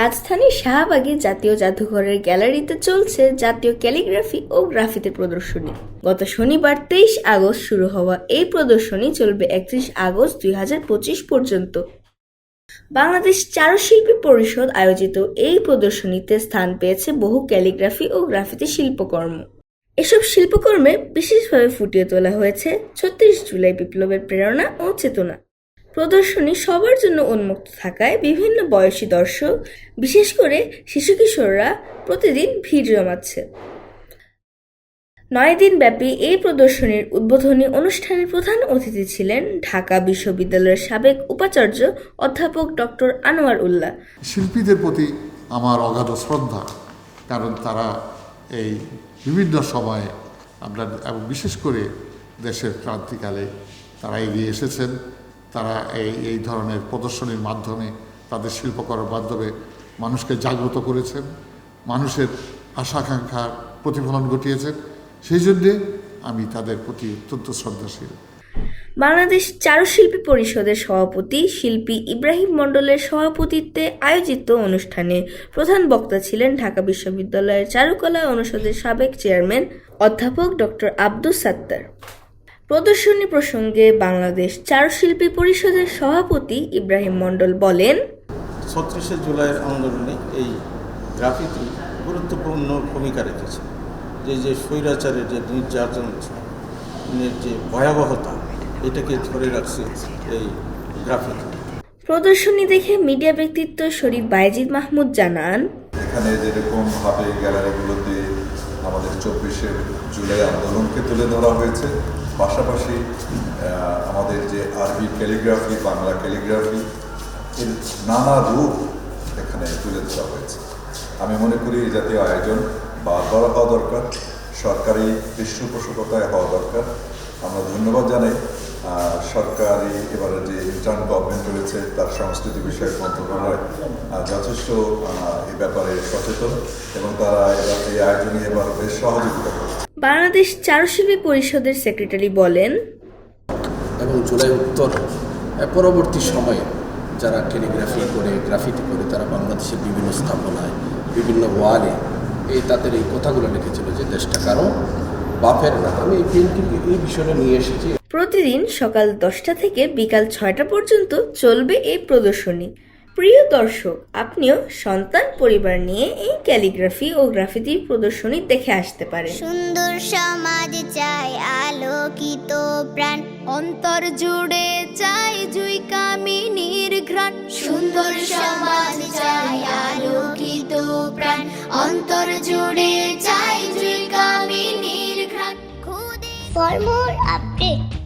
রাজধানীর শাহবাগে জাতীয় জাদুঘরের গ্যালারিতে চলছে জাতীয় ক্যালিগ্রাফি ও গ্রাফিতে প্রদর্শনী। গত শনিবার তেইশ আগস্ট শুরু হওয়া এই প্রদর্শনী চলবে একত্রিশ আগস্ট দুই হাজার পঁচিশ পর্যন্ত। বাংলাদেশ চারুশিল্পী পরিষদ আয়োজিত এই প্রদর্শনীতে স্থান পেয়েছে বহু ক্যালিগ্রাফি ও গ্রাফিতি শিল্পকর্ম। এসব শিল্পকর্মে বিশেষভাবে ফুটিয়ে তোলা হয়েছে ছত্রিশ জুলাই বিপ্লবের প্রেরণা ও চেতনা। প্রদর্শনী সবার জন্য উন্মুক্ত থাকায় বিভিন্ন বয়সী দর্শক, বিশেষ করে শিশু কিশোররা, প্রতিদিন ভিড় জমাচ্ছে। নয় দিন ব্যাপী এই প্রদর্শনীর উদ্বোধনী অনুষ্ঠানের প্রধান অতিথি ছিলেন ঢাকা বিশ্ববিদ্যালয়ের সাবেক উপাচার্য অধ্যাপক ডক্টর আনোয়ার উল্লাহ। শিল্পীদের প্রতি আমার অগাধ শ্রদ্ধা, কারণ তারা এই বিভিন্ন সময়ে আমরা, এবং বিশেষ করে দেশের ক্রান্তিকালে তারা এগিয়ে এসেছেন। তারা এই এই ধরনের প্রদর্শনীর মাধ্যমে তাদের শিল্পকর্মের মাধ্যমে মানুষকে জাগ্রত করেছেন, মানুষের আশাকাঙ্ক্ষার প্রতিফলন ঘটিয়েছেন। সেই জন্যে আমি তাদের প্রতি অত্যন্ত শ্রদ্ধাশীল। বাংলাদেশ চারুশিল্পী পরিষদের সভাপতি শিল্পী ইব্রাহিম মণ্ডলের সভাপতিত্বে আয়োজিত অনুষ্ঠানে প্রধান বক্তা ছিলেন ঢাকা বিশ্ববিদ্যালয়ের চারুকলা অনুষদের সাবেক চেয়ারম্যান অধ্যাপক ডক্টর আব্দুস সাত্তার। প্রদর্শনী প্রসঙ্গে বাংলাদেশ চারুশিল্পী পরিষদের সভাপতি ইব্রাহিম মণ্ডল বলেন ছত্রিশে জুলাইয়ের আন্দোলনে এই গ্রাফিতি গুরুত্বপূর্ণ ভূমিকা রেখেছে। যে যে স্বৈরাচারের যে নির্যাতনের যে ভয়াবহতা এটাকে ধরে রাখছে এই গ্রাফিতি। প্রদর্শনী দেখে মিডিয়া ব্যক্তিত্ব শরীফ বাইজিদ মাহমুদ জানান এখানে যেরকমভাবে গ্যালারিগুলোতে আমাদের চব্বিশে জুলাই আন্দোলনকে তুলে ধরা হয়েছে পাশাপাশি আমাদের যে আরবি ক্যালিগ্রাফি, বাংলা ক্যালিগ্রাফি, এর নানা রূপ এখানে তুলে ধরা হয়েছে। আমি মনে করি এই জাতীয় আয়োজন বারবার হওয়া দরকার, সরকারি পৃষ্ঠপোষকতায় হওয়া দরকার। আমরা ধন্যবাদ জানাই। সরকারি এবারে যে ইন্টার্ন গভর্নমেন্ট রয়েছে তার সংস্কৃতি বিষয়ক মন্ত্রণালয় যথেষ্ট এই ব্যাপারে সচেতন এবং তারা এবার এই আয়োজনে এবার বেশ সহযোগিতা করছে। বাংলাদেশ চারুশিল্পী পরিষদের সেক্রেটারি বলেন এবং জুলাই উত্তর পরবর্তী সময়ে যারা টেলিগ্রাফি করে গ্রাফিতি করে তারা বাংলাদেশের বিভিন্ন স্থাপনায় বিভিন্ন ওয়ালে এই তাদের এই কথাগুলো লিখেছিল যে দেশটা কারও বাপের না আমি এই পেন্টিং এই বিষয়টা নিয়ে এসেছি। প্রতিদিন সকাল দশটা থেকে বিকাল ছয়টা পর্যন্ত চলবে এই প্রদর্শনী। প্রিয় দর্শক আপনিও সন্তান পরিবার নিয়ে এই ক্যালিগ্রাফি ও গ্রাফিতি প্রদর্শনী দেখে আসতে পারেন। সুন্দর সমাজ চাই আলোকিত প্রাণ। অন্তর জুড়ে চাই জুই কামিনীর ঘ্রাণ। সুন্দর সমাজ চাই আলোকিত প্রাণ। অন্তর জুড়ে চাই জুই কামিনীর ঘ্রাণ